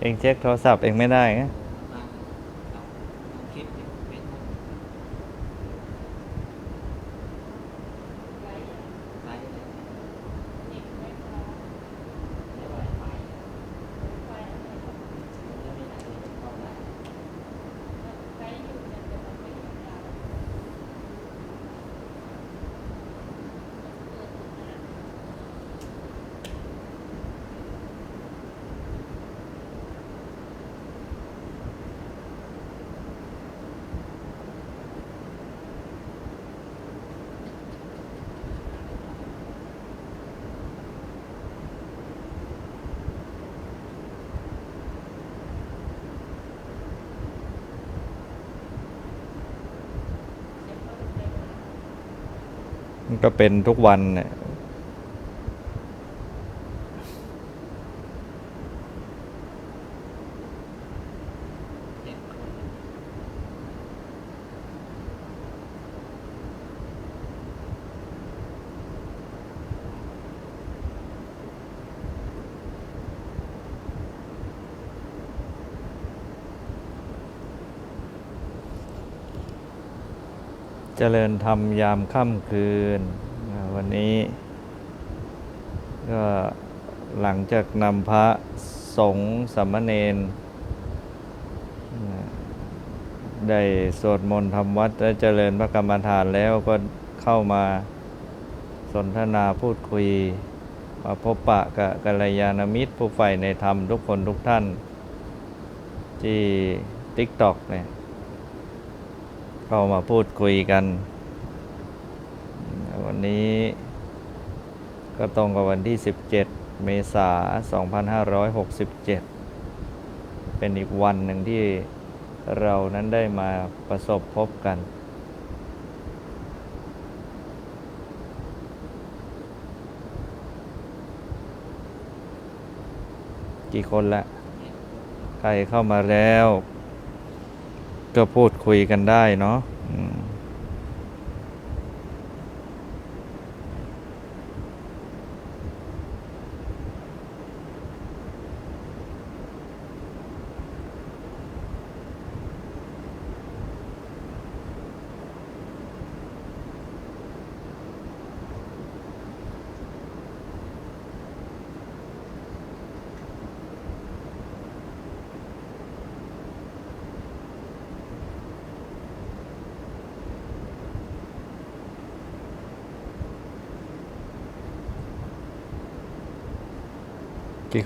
เองเช็คโทรศัพท์เองไม่ได้ไง มาเอาเอาคลิปเนี่ยเฟซบุ๊กไลฟ์เลยไม่ไหวไฟมันจะมีอะไรเข้าได้ มัน ก็เป็นทุกวันเนี่ย เจ็ดคน เจ ริญธรรมยามค่ำคืน วันนี้ ก็หลังจากนำพระสงฆ์สามเณรได้สวดมนต์ทำวัดและเจริญพระกรรมฐานแล้วก็เข้ามาสนทนาพูดคุยมาพบปะกับกัลยาณมิตรผู้ใฝ่ในธรรมทุกคนทุกท่าน ที่ TikTok เนี่ย เข้ามาพูดคุยกัน วันนี้ก็ตรงกับวันที่ 17 เมษายน2567 เป็นอีกวันหนึ่งที่เรานั้นได้มาประสบพบกัน กี่คนละ ใครเข้ามาแล้ว ก็พูดคุยกันได้เนาะ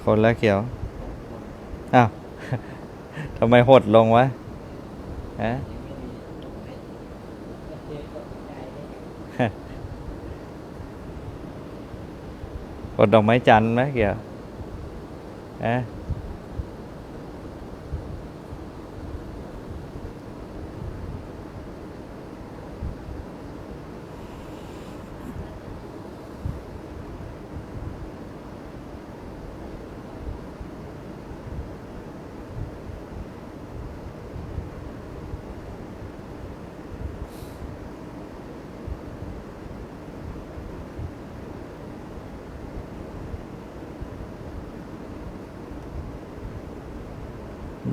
คนแล้วเขียว อ้าว ทำไมหดลงวะฮะหดใจเลยกดดอกไม้จันทร์ไหมเกี่ยวฮะ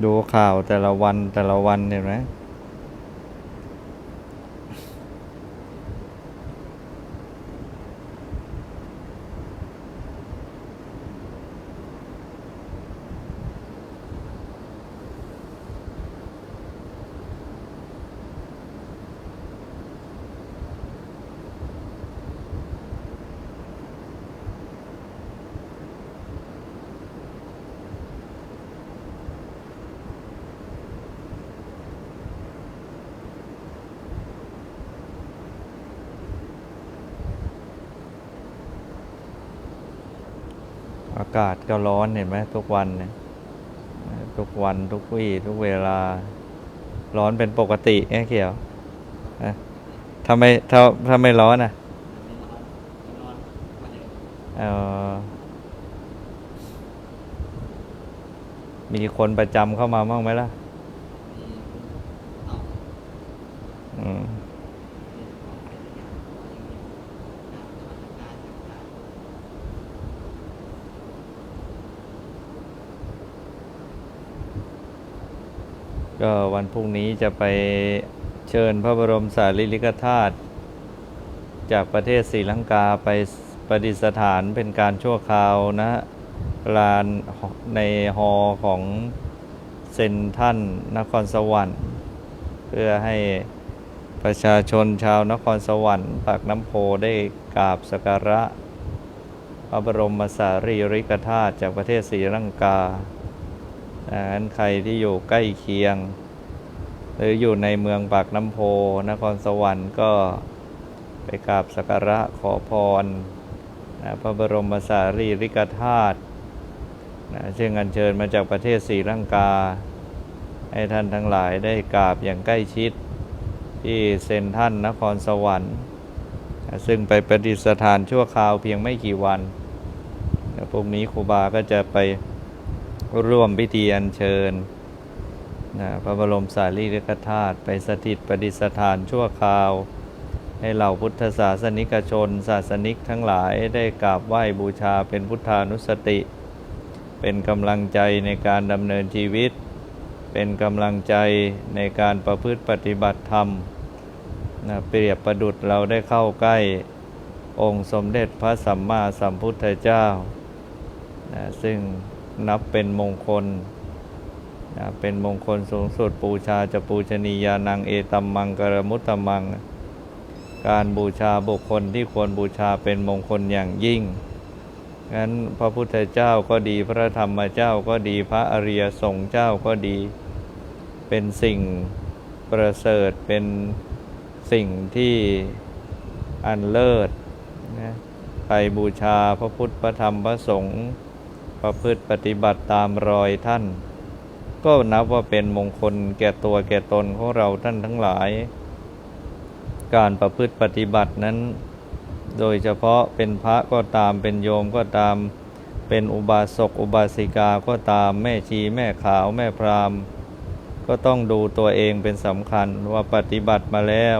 ดูข่าวแต่ละวันแต่ละวันเห็นไหม อากาศก็ร้อนเห็นไหมทุกวันเนี่ยทุกวันทุกวี่ทุกเวลา ร้อนเป็นปกติไงเขียวอะถ้าไม่ถ้าถ้าไม่ร้อนอะไม่นอนไม่นอนมาเดี๋ยวเออมีคนประจำเข้ามาบ้างไหมล่ะมีคุณเอาอืม เรียนของไปทุกอย่างก็ยังมีตามนมัสการต่างๆ ก็วันพรุ่งนี้จะไปเชิญพระบรมสารีริกธาตุจากประเทศศรีลังกาไปประดิษฐานเป็นการชั่วคราวนะลานในฮอของเซนทรันนครสวรรค์ เพื่อให้ประชาชนชาวนครสวรรค์ปากน้ำโพได้กราบสักการะพระบรมสารีริกธาตุจากประเทศศรีลังกา ดังนั้นใครที่อยู่ใกล้เคียง หรืออยู่ในเมืองปากน้ำโพ นครสวรรค์ก็ไปกราบสักการะขอพรนะพระบรมสารีริกธาตุนะซึ่งอัญเชิญมาจากประเทศศรีลังกา ให้ท่านทั้งหลายได้กราบอย่างใกล้ชิด ที่เซนทรันนครสวรรค์นะซึ่งไปประดิษฐานชั่วคราวเพียงไม่กี่วันเดี๋ยวพรุ่งนี้ครูบาก็จะไป ร่วมพิธีอัญเชิญนะพระบรมสารีริกธาตุไปสถิตประดิษฐานชั่วคราว ให้เหล่าพุทธศาสนิกชน ศาสนิกทั้งหลายได้กราบไหว้บูชาเป็นพุทธานุสติ เป็นกำลังใจในการดำเนินชีวิต เป็นกำลังใจในการประพฤติปฏิบัติธรรมนะเปรียบประดุดเราได้เข้าใกล้องค์สมเด็จพระสัมมาสัมพุทธเจ้านะซึ่ง นับเป็นมงคลนะเป็นมงคลสูงสุดปูชาจะปูชนียานังเอตัมมังกรมุตตมัง การบูชาบุคคลที่ควรบูชาเป็นมงคลอย่างยิ่งงั้นพระพุทธเจ้าก็ดีพระธรรมเจ้าก็ดีพระอริยสงฆ์เจ้าก็ดี เป็นสิ่งประเสริฐเป็นสิ่งที่อันเลิศนะใครบูชาพระพุทธพระธรรมพระสงฆ์ ประพฤติปฏิบัติตามรอยท่าน ก็นับว่าเป็นมงคลแก่ตัวแก่ตนของเราท่านทั้งหลาย การประพฤติปฏิบัตินั้น โดยเฉพาะเป็นพระก็ตามเป็นโยมก็ตาม เป็นอุบาสกอุบาสิกาก็ตามแม่ชีแม่ขาวแม่พราหมณ์ ก็ต้องดูตัวเองเป็นสำคัญว่าปฏิบัติมาแล้ว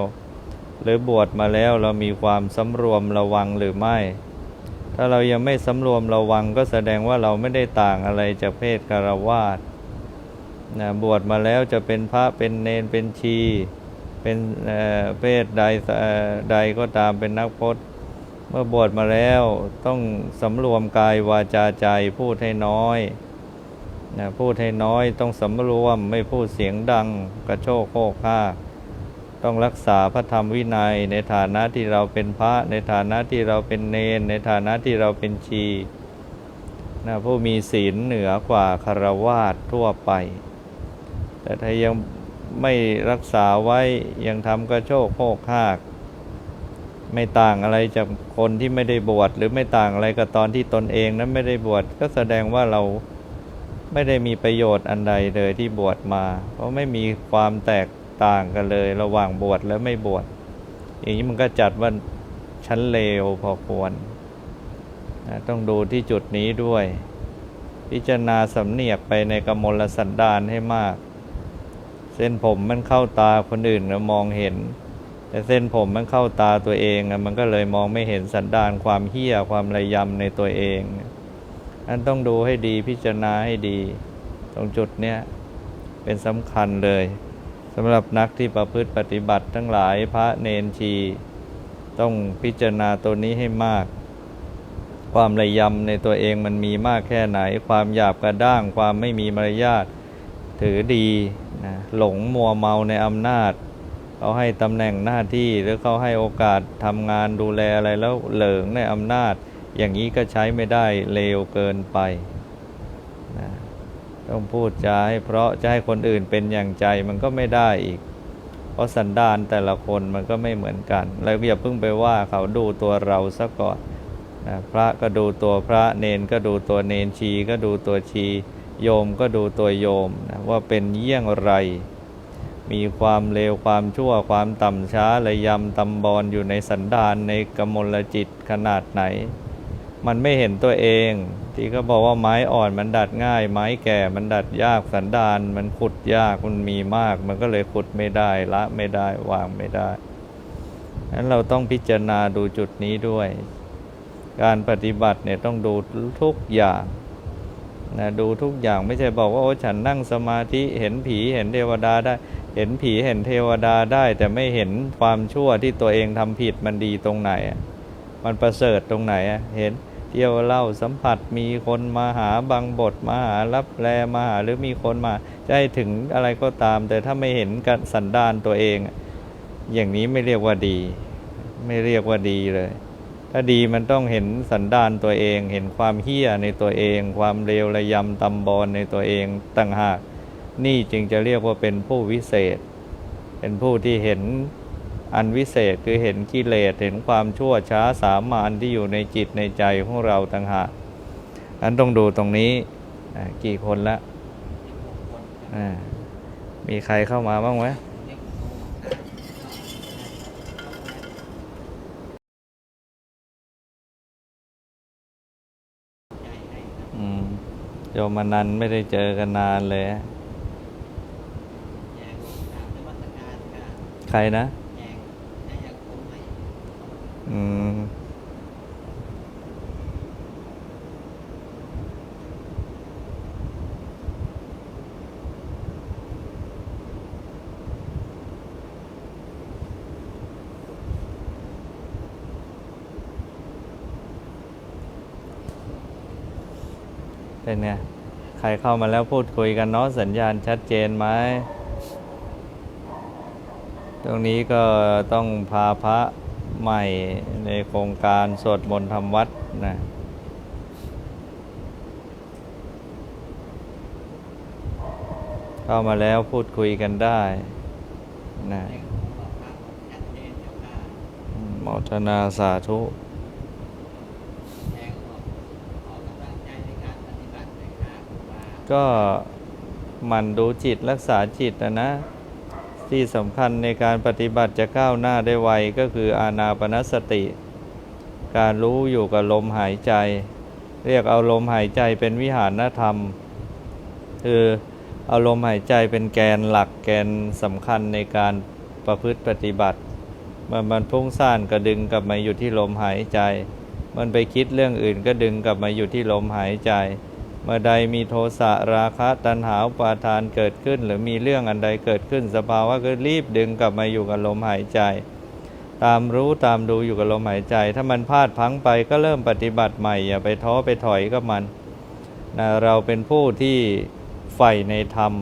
หรือบวชมาแล้วเรามีความสำรวมระวังหรือไม่ ถ้าเรายังไม่สำรวมระวังก็แสดงว่าเราไม่ได้ต่างอะไรจากเพศคารวาสนะบวชมาแล้วจะเป็นพระเป็นเนนเป็นชี เป็นเพศใดใดก็ตามเป็นนักพจน์ เมื่อบวชมาแล้วต้องสำรวมกายวาจาใจพูดให้น้อยนะพูดให้น้อยต้องสำรวมไม่พูดเสียงดังกระโชกโคกข้าก ต้องรักษาพระธรรมวินัย ในฐานะที่เราเป็นพระ ในฐานะที่เราเป็นเนน ในฐานะที่เราเป็นชีนะผู้มีศีลเหนือกว่าคารวาสทั่วไป แต่ถ้ายังไม่รักษาไว้ยังทำกระโชกโคกหาก ไม่ต่างอะไรจากคนที่ไม่ได้บวชหรือไม่ต่างอะไรกับตอนที่ตนเองนั้นไม่ได้บวชก็แสดงว่าเราไม่ได้มีประโยชน์อันใดเลยที่บวชมา เพราะไม่มีความแตก ต่างกันเลย ระหว่างบวชและไม่บวชอย่างนี้มันก็จัดว่าชั้นเลวพอควรนะต้องดูที่จุดนี้ด้วย พิจารณาสำเนียกไปในกมลสันดานให้มาก เส้นผมมันเข้าตาคนอื่นนะมองเห็น แต่เส้นผมมันเข้าตาตัวเองมันก็เลยมองไม่เห็นสันดานความเหี้ยความระยำในตัวเองนั่นต้องดูให้ดีพิจารณาให้ดี ตรงจุดเนี้ยเป็นสำคัญเลยำหรับนักที่ประพฤติปฏิบัติทั้งหลายพระเนนชี ต้องพิจารณาตัวนี้ให้มาก ความระยำในตัวเองมันมีมากแค่ไหน ความหยาบกระด้าง ความไม่มีมารยาทถือดีนะหลงมัวเมาในอำนาจเขาให้ตำแหน่งหน้าที่หรือเขาให้โอกาสทำงานดูแลอะไรแล้วเหลิงในอำนาจ อย่างนี้ก็ใช้ไม่ได้เลวเกินไปนะ ต้องพูดจาให้เพราะจะให้คนอื่นเป็นอย่างใจมันก็ไม่ได้อีก เพราะสันดานแต่ละคนมันก็ไม่เหมือนกันแล้วอย่าเพิ่งไปว่าเขาดูตัวเราซะก่อนนะพระก็ดูตัวพระเนนก็ดูตัวเนนชีก็ดูตัวชี โยมก็ดูตัวโยมนะว่าเป็นเยี่ยงไร มีความเลวความชั่วความต่ำช้าระยำตำบอลอยู่ในสันดานในกมลจิตขนาดไหน มันไม่เห็นตัวเอง ที่เขาบอกว่าไม้อ่อนมันดัดง่าย ไม้แก่มันดัดยากสันดาน มันขุดยากมันมีมาก มันก็เลยขุดไม่ได้ละไม่ได้วางไม่ได้นั้นเราต้องพิจารณาดูจุดนี้ด้วย การปฏิบัติเนี่ยต้องดูทุกอย่างนะดูทุกอย่างไม่ใช่บอกว่าโอ้ฉันนั่งสมาธิเห็นผีเห็นเทวดาได้ เห็นผีเห็นเทวดาได้ แต่ไม่เห็นความชั่วที่ตัวเองทำผิดมันดีตรงไหนอะมันประเสริฐตรงไหนอะเห็น เที่ยวเล่าสัมผัสมีคนมาหาบางบทมาหารับแลมาหาหรือมีคนมาจะให้ถึงอะไรก็ตาม แต่ถ้าไม่เห็นกันสันดานตัวเอง อย่างนี้ไม่เรียกว่าดี ไม่เรียกว่าดีเลย ถ้าดีมันต้องเห็นสันดานตัวเอง เห็นความเฮี้ยในตัวเอง ความเลวระยำตำบอลในตัวเองต่างหาก นี่จึงจะเรียกว่าเป็นผู้วิเศษ เป็นผู้ที่เห็น อันวิเศษคือเห็นกิเลสเห็นความชั่วช้าสามานที่อยู่ในจิตในใจของเราต่างหากอันต้องดูตรงนี้กี่คนละมีใครเข้ามาบ้างไหมเยกโตอืมโยมนันไม่ได้เจอกันนานเลย ใครนะ แจงได้ยังคงไม่ อืมเป็นไงใครเข้ามาแล้วพูดคุยกันเนาะสัญญาณชัดเจนไหม ตรงนี้ก็ต้องพาพระ ใหม่ในโครงการสวดมนต์ทำวัดนะเข้ามาแล้วพูดคุยกันได้นะแจงขอชนะโมทนาสาธุก็มันดูจิตรักษาจิตนะนะ ที่สำคัญในการปฏิบัติจะก้าวหน้าได้ไวก็คืออานาปนสติ การรู้อยู่กับลมหายใจ เรียกเอาลมหายใจเป็นวิหารธรรม คือเอาลมหายใจเป็นแกนหลักแกนสำคัญในการประพฤติปฏิบัติเมื่อมันพุ่งซ่านก็ดึงกลับมาอยู่ที่ลมหายใจ มันไปคิดเรื่องอื่นก็ดึงกลับมาอยู่ที่ลมหายใจ เมื่อใดมีโทสะราคะตัณหาปาทานเกิดขึ้น หรือมีเรื่องอันใดเกิดขึ้นสภาวะก็รีบดึงกลับมาอยู่กับลมหายใจ ตามรู้ตามดูอยู่กับลมหายใจ ถ้ามันพลาดพังไปก็เริ่มปฏิบัติใหม่ อย่าไปท้อไปถอยกับมันนะเราเป็นผู้ที่ใฝ่ในธรรม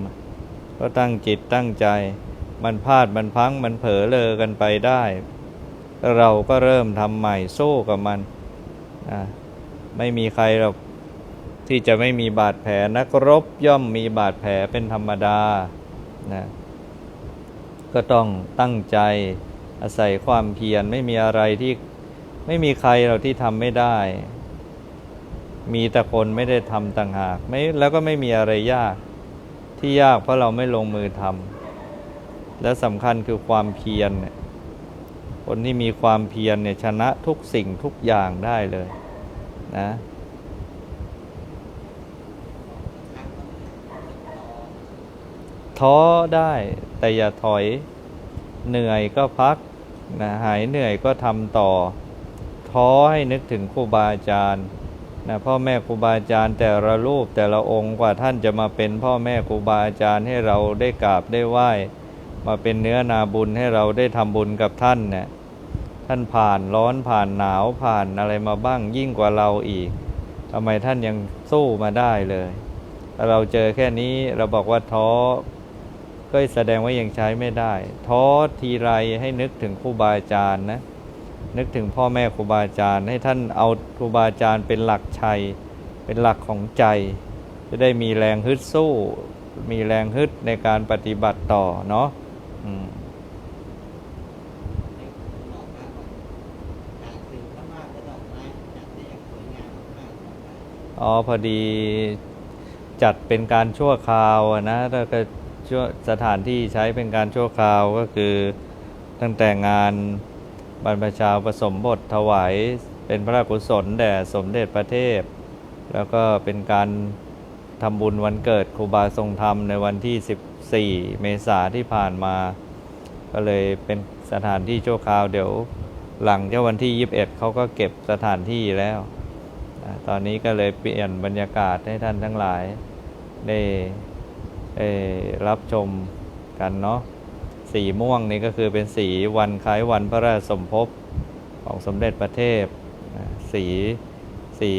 ก็ตั้งจิตตั้งใจ มันพลาดมันพังมันเผลอเลอกันไปได้ เราก็เริ่มทำใหม่สู้กับมันนะไม่มีใครหรอก ที่จะไม่มีบาดแผลนักรบย่อมมีบาดแผลเป็นธรรมดานะก็ต้องตั้งใจอาศัยความเพียรไม่มีอะไรที่ไม่มีใครเราที่ทำไม่ได้ มีแต่คนไม่ได้ทำต่างหากไม่แล้วก็ไม่มีอะไรยากที่ยากเพราะเราไม่ลงมือทำและสำคัญคือความเพียรเนี่ยคนที่มีความเพียรเนี่ยชนะทุกสิ่งทุกอย่างได้เลยนะ ครั้งก็รู้สึกท้อ ท้อได้แต่อย่าถอยเหนื่อยก็พักนะหายเหนื่อยก็ทำต่อ ท้อให้นึกถึงครูบาอาจารย์นะพ่อแม่ครูบาอาจารย์แต่ละรูปแต่ละองค์กว่าท่านจะมาเป็นพ่อแม่ครูบาอาจารย์ให้เราได้กราบได้ไหว้ มาเป็นเนื้อนาบุญให้เราได้ทำบุญกับท่านเนี่ยท่านผ่านร้อนผ่านหนาวผ่านอะไรมาบ้างยิ่งกว่าเราอีกทำไมท่านยังสู้มาได้เลย เราเจอแค่นี้เราบอกว่าท้อ ก็แสดงว่ายังใช้ไม่ได้ ท้อทีไรให้นึกถึงครูบาอาจารย์นะนึกถึงพ่อแม่ครูบาอาจารย์ ให้ท่านเอาครูบาอาจารย์เป็นหลักชัย เป็นหลักของใจ จะได้มีแรงฮึดสู้ มีแรงฮึดในการปฏิบัติต่อเนาะอืมในหลอกพระบอกจากสิ่งพระมากและดอกไม้จัดได้อย่างสวยงามมากๆต่อไปอ๋อพอดีจัดเป็นการชั่วคราวอะนะแล้วก็ ชั่วสถานที่ใช้เป็นการชั่วคราวก็คือตั้งแต่งานบรรพชาผสมบทถวายเป็นพระราชกุศลแด่สมเด็จพระเทพ แล้วก็เป็นการทำบุญวันเกิดครูบาทรงธรรมในวันที่ 14 เมษาที่ผ่านมา ก็เลยเป็นสถานที่ชั่วคราวเดี๋ยวหลังจากวันที่ 21 เขาก็เก็บสถานที่แล้ว ตอนนี้ก็เลยเปลี่ยนบรรยากาศให้ท่านทั้งหลายได้ รับชมกันเนาะสีม่วงนี่ก็คือเป็นสีวันคล้ายวันพระราชสมภพของสมเด็จพระเทพสีสี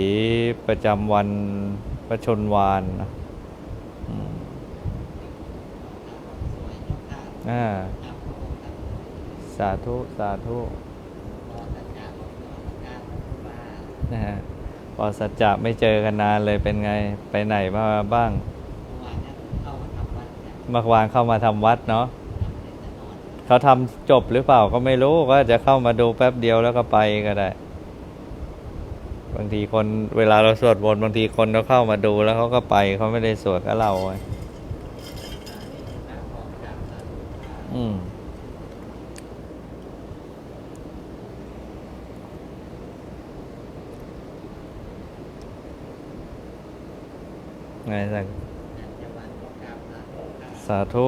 ประจำวันพระชนวานนะสาธุ สาธุนะครูบานะฮะพอสัจจะไม่เจอกันนานเลยเป็นไงไปไหนมาบ้าง มื่อวานเข้ามาทำวัดเนาะทำเสร็จจะนอนเขาทำจบหรือเปล่าก็ไม่รู้ก็จะเข้ามาดูแป๊บเดียวแล้วก็ไปก็ได้ บางทีคนเวลาเราสวดมนต์บางทีคนเขาเข้ามาดูแล้วเขาก็ไปเขาไม่ได้สวดกับเราไงอ่านี่คือการบอกกล่าวสาธุค่ะอืมไงสักาธุ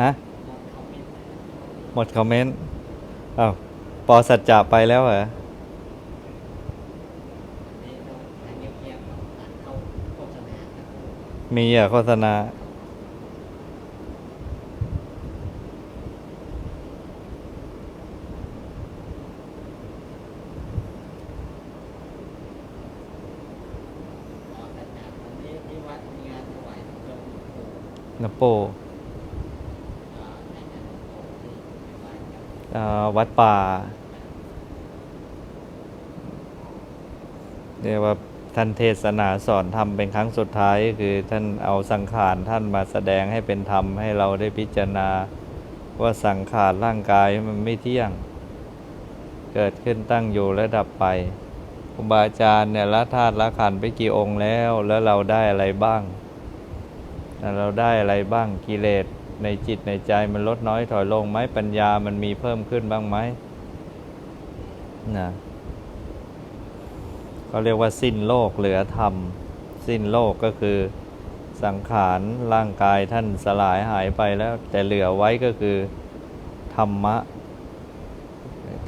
ฮะมองเขาเป็นหมดคอมเมนต์อ้าวปอสัจจะไปแล้วเหรอนี่เราทางเงียบๆเราตัดเข้าโฆษณาครับมีอะโฆษณา รอสัจจะวันนี้ที่วัดมีงานถวายหลวงปู่ นโปวัดป่าเรียกว่าท่านเทศนาสอนธรรมเป็นครั้งสุดท้ายคือท่านเอาสังขารท่านมาแสดงให้เป็นธรรมให้เราได้พิจารณาว่าสังขารร่างกายมันไม่เที่ยง เกิดขึ้นตั้งอยู่และดับไปครูบาอาจารย์เนี่ยละธาตุละขันไปกี่องค์แล้ว แล้วเราได้อะไรบ้าง เราได้อะไรบ้างกิเลสในจิตในใจมันลดน้อยถอยลงไหมปัญญามันมีเพิ่มขึ้นบ้างไหมนะเขาเรียกว่าสิ้นโลกเหลือธรรม สิ้นโลกก็คือสังขารร่างกายท่านสลายหายไปแล้ว แต่เหลือไว้ก็คือธรรมะ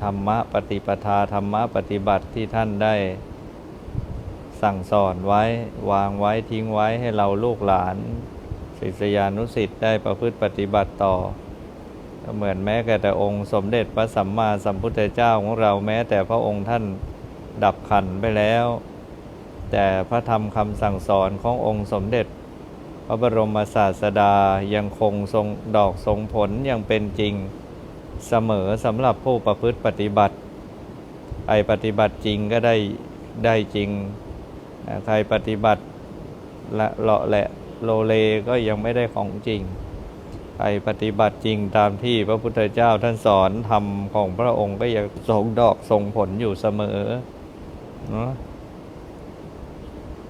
ธรรมะปฏิปทาธรรมะปฏิบัติที่ท่านได้สั่งสอนไว้ วางไว้ทิ้งไว้ให้เราลูกหลาน ศิษยานุสิษย์ได้ประพฤติปฏิบัติต่อ เหมือนแม้แต่องค์สมเด็จพระสัมมาสัมพุทธเจ้าของเราแม้แต่พระองค์ท่านดับขันไปแล้ว แต่พระธรรมคำสั่งสอนขององค์สมเด็จ พระบรมศาสดายังคงทรงดอกทรงผลยังเป็นจริงเสมอสำหรับผู้ประพฤติปฏิบัติใครปฏิบัติจริงก็ได้ได้จริงอ่าใครปฏิบัติละเลาะแหละ โลเลก็ยังไม่ได้ของจริงใครปฏิบัติจริงตามที่พระพุทธเจ้าท่านสอนธรรมของพระองค์ก็ยังทรงดอกทรงผลอยู่เสมอเนาะ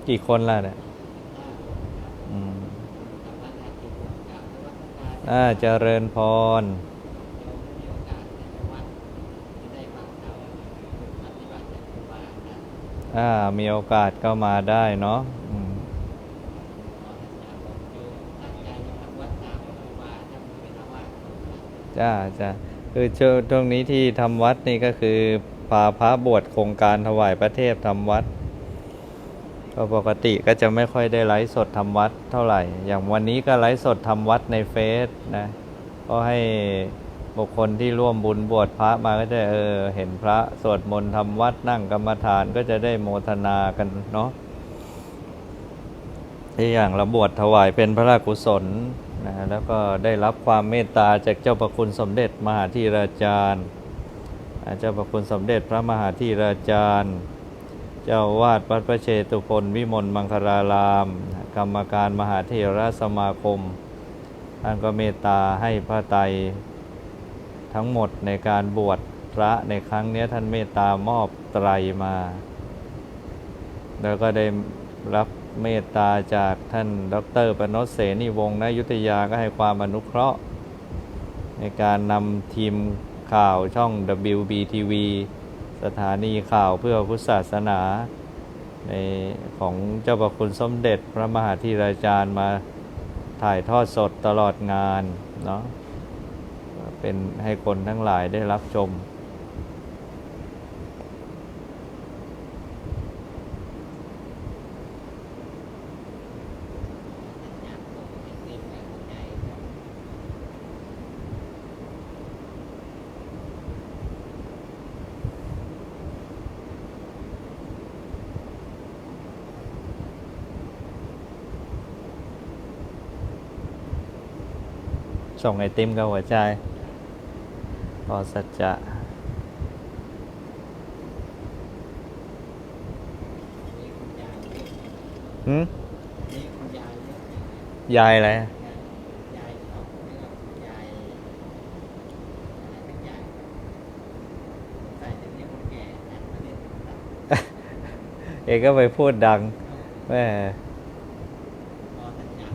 กี่คนล่ะเนี่ยอ่าวในวัดพระการอ่าเจริญพรอ่ามีโอกาสก็มาได้เนาะอืม ขอสัจจะบอกโยมตั้งใจจะทำวัดตามพระครูบาท่านเป็นอาวาส จ้าจ้าคือช่วงช่วงนี้ที่ทำวัดนี่ก็คือพาพระบวชโครงการถวายพระเทพทำวัดก็ปกติก็จะไม่ค่อยได้ไลฟ์สดทำวัดเท่าไหร่ อย่างวันนี้ก็ไลฟ์สดทำวัดในเฟซนะก็ให้บุคคลที่ร่วมบุญบวชพระมาก็จะเออเห็นพระสวดมนต์ทำวัดนั่งกรรมฐานก็จะได้โมทนากันเนาะที่อย่างเราบวชถวายเป็นพระราชกุศล นะแล้วก็ได้รับความเมตตาจากเจ้าประคุณสมเด็จมหาธีราจารย์เจ้าประคุณสมเด็จพระมหาธีราจารย์ เจ้าวาดวัดพระเชตุพนวิมลมังคลาราม กรรมการมหาเถรสมาคมท่านก็เมตตาให้พระไตรทั้งหมดในการบวชพระในครั้งนี้ท่านเมตตามอบไตรมา แล้วก็ได้รับ เมตตาจากท่านดรปนศเสนีวงศ์ณอยุธยาก็ให้ความอนุเคราะห์ ในการนำทีมข่าวช่อง WBTV สถานีข่าวเพื่อพุทธศาสนา ในของเจ้าประคุณสมเด็จพระมหาธีราจารย์มาถ่ายทอดสดตลอดงานเนาะเป็นให้คนทั้งหลายได้รับชม อยากส่งให้เต็มแบบหัวใจครับ ส่งไอติมกับหัวใจพอสัจจะนี่คุณยายเรียกหืมนี่คุณยายเรียกยังไงยายอะไรยายยายชอบเรียกคุณยายอะไรสักอย่างใส่จะเรียกคนแก่หันมาเรียกคนตัดเอกก็ไปพูดดังแม่ พอสัญญา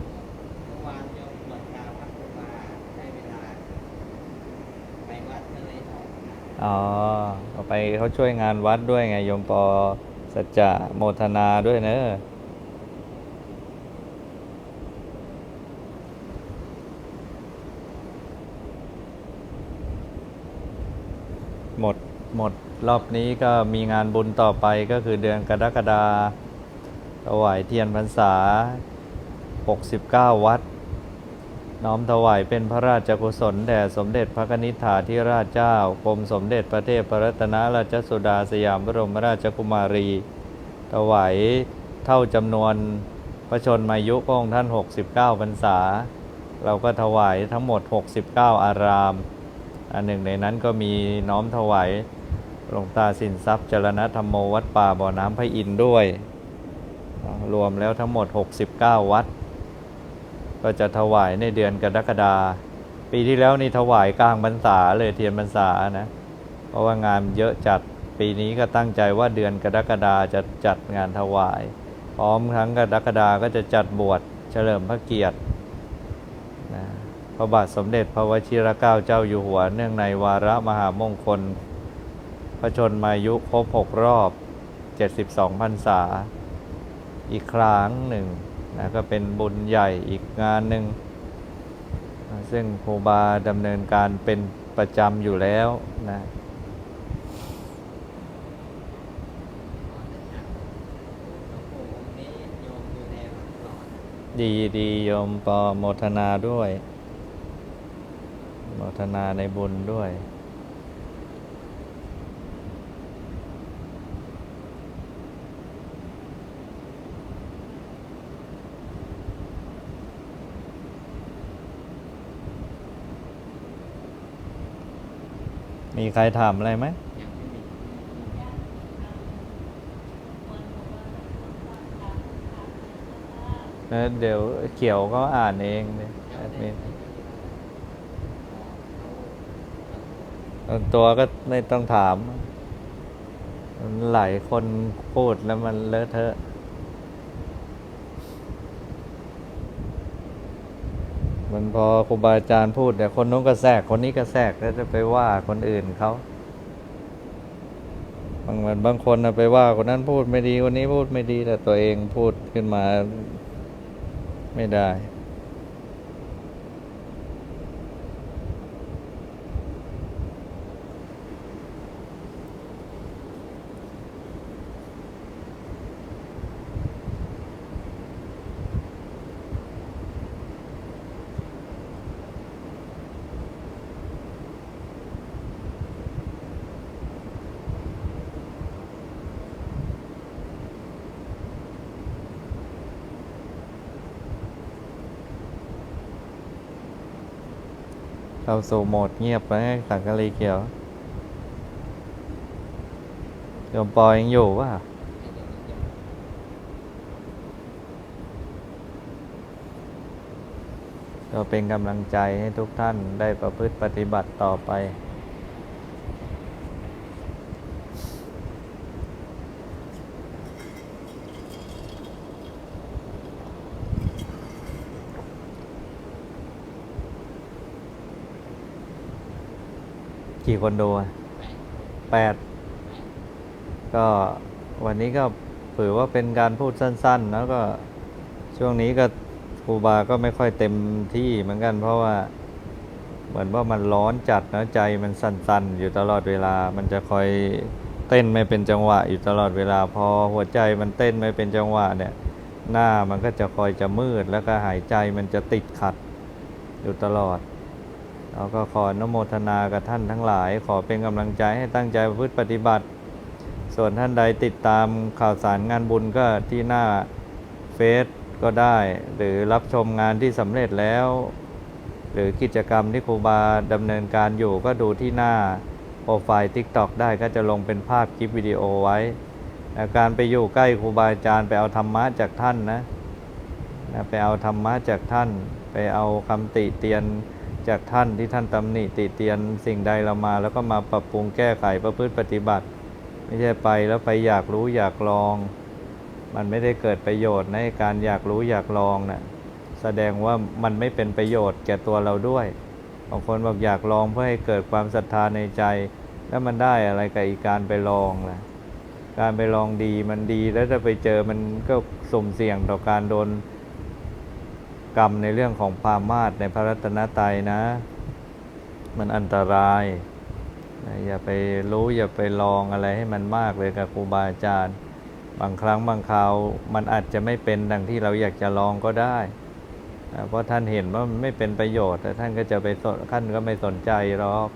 เมื่อวานโยมบวชกาวัดกุมาได้เวลา ไปวัดก็เลยอ อ๋อไปเขาช่วยงานวัดด้วยไงโยมปอสัจจะโมทนาด้วยเนอะหมดหมดรอบนี้ก็มีงานบุญต่อไปก็คือเดือนกรกฎาถวายเทียนพรรษา 69 วัด น้อมถวายเป็นพระราชกุศลแด่สมเด็จพระนิธิฐาธิราชเจ้ากรมสมเด็จพระเทพรัตนราชสุดาสยามบรมราชกุมารี ถวายเท่าจำนวนพระชนมายุพระองท่าน 69พรรษา เราก็ถวายทั้งหมด 69 อาราม อันหนึ่งในนั้นก็มีน้อมถวายหลวงตาสินทรัพย์จรณธรรมโมวัดป่าบ่อน้ำพระอินด้วย รวมแล้วทั้งหมด 69 วัด ก็จะถวายในเดือนกรกฎาปีที่แล้วนี่ถวายกลางพรรษาเลยเทียนพรรษานะ เพราะว่างานเยอะจัดปีนี้ก็ตั้งใจว่าเดือนกรกฎาจะจัดงานถวาย พร้อมทั้งกรกฎาก็จะจัดบวชเฉลิมพระเกียรตินะพระบาทสมเด็จพระวชิรเกล้าเจ้าอยู่หัว เนื่องในวาระมหามงคล พระชนมายุครบ6รอบ 72พรรษา อีกครั้งหนึ่ง นะก็เป็นบุญใหญ่อีกงานหนึ่ง ซึ่งครูบาดำเนินการเป็นประจำอยู่แล้วนะดีดีโยมปอโมทนาด้วย โมทนาในบุญด้วย มีใครถามอะไรไหมเดี๋ยวเขียวก็อ่านเองเลยแอดมินตัวก็ไม่ต้องถาม หลายคนพูดแล้วมันเลอะเทอะ มันพอครูบาอาจารย์พูดเดี๋ยวคนนู้นก็แทรกคนนี้ก็แทรกแล้วจะไปว่าคนอื่นเขาบางวันบางคนนะไปว่าคนนั้นพูดไม่ดีคนนี้พูดไม่ดีแต่ตัวเองพูดขึ้นมาไม่ได้ เข้าสู่โหมดเงียบไปสังกะรีเขียวโยมปอยังอยู่ป่ะก็เป็นกำลังใจให้ทุกท่านได้ประพฤติปฏิบัติต่อไป กี่คนดูแปดแปดก็วันนี้ก็ถือว่าเป็นการพูดสั้น ๆ แล้วก็ช่วงนี้ก็ครูบาก็ไม่ค่อยเต็มที่เหมือนกัน เพราะว่าเหมือนว่ามันร้อนจัดนะใจมันสั่นๆ อยู่ตลอดเวลา มันจะคอยเต้นไม่เป็นจังหวะอยู่ตลอดเวลา พอหัวใจมันเต้นไม่เป็นจังหวะเนี่ย หน้ามันก็จะคอยจะมืดแล้วก็หายใจมันจะติดขัดอยู่ตลอด เราก็ขออนโมทนากับท่านทั้งหลาย ขอเป็นกำลังใจให้ตั้งใจพฤติปฏิบัติ ส่วนท่านใดติดตามข่าวสารงานบุญก็ที่หน้าเฟซก็ได้ หรือรับชมงานที่สำเร็จแล้ว หรือกิจกรรมที่ครูบาดำเนินการอยู่ก็ดูที่หน้าโปรไฟล์ TikTok ได้ก็จะลงเป็นภาพคลิปวิดีโอไว้นะการไปอยู่ใกล้ครูบาอาจารย์ไปเอาธรรมะจากท่านนะนะ ไปเอาธรรมะจากท่าน ไปเอาคำติเตียน จากท่านที่ท่านตำหนิติเตียนสิ่งใดเรามา แล้วก็มาปรับปรุงแก้ไขประพฤติปฏิบัติ ไม่ใช่ไปแล้วไปอยากรู้อยากลอง มันไม่ได้เกิดประโยชน์ในการอยากรู้อยากลองนะ่ะแสดงว่ามันไม่เป็นประโยชน์แก่ตัวเราด้วยบางคนบอกอยากลองเพื่อให้เกิดความศรัทธาในใจ แล้วมันได้อะไรกับอีกการไปลองล่ะการไปลองดีมันดีแล้วถ้าไปเจอมันก็สุ่มเสี่ยงต่อการโดน กรรมในเรื่องของพามาตในพระรัตนตรัยนะ มันอันตราย อย่าไปรู้อย่าไปลองอะไรให้มันมากเลยกับครูบาอาจารย์ บางครั้งบางคราวมันอาจจะไม่เป็นดังที่เราอยากจะลองก็ได้ เพราะท่านเห็นว่ามันไม่เป็นประโยชน์ แต่ท่านก็จะไปสนท่านก็ไม่สนใจหรอก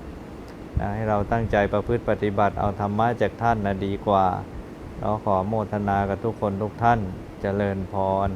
ให้เราตั้งใจประพฤติปฏิบัติเอาธรรมะจากท่านนะดีกว่า เราขอโมทนากับทุกคนทุกท่านเจริญพร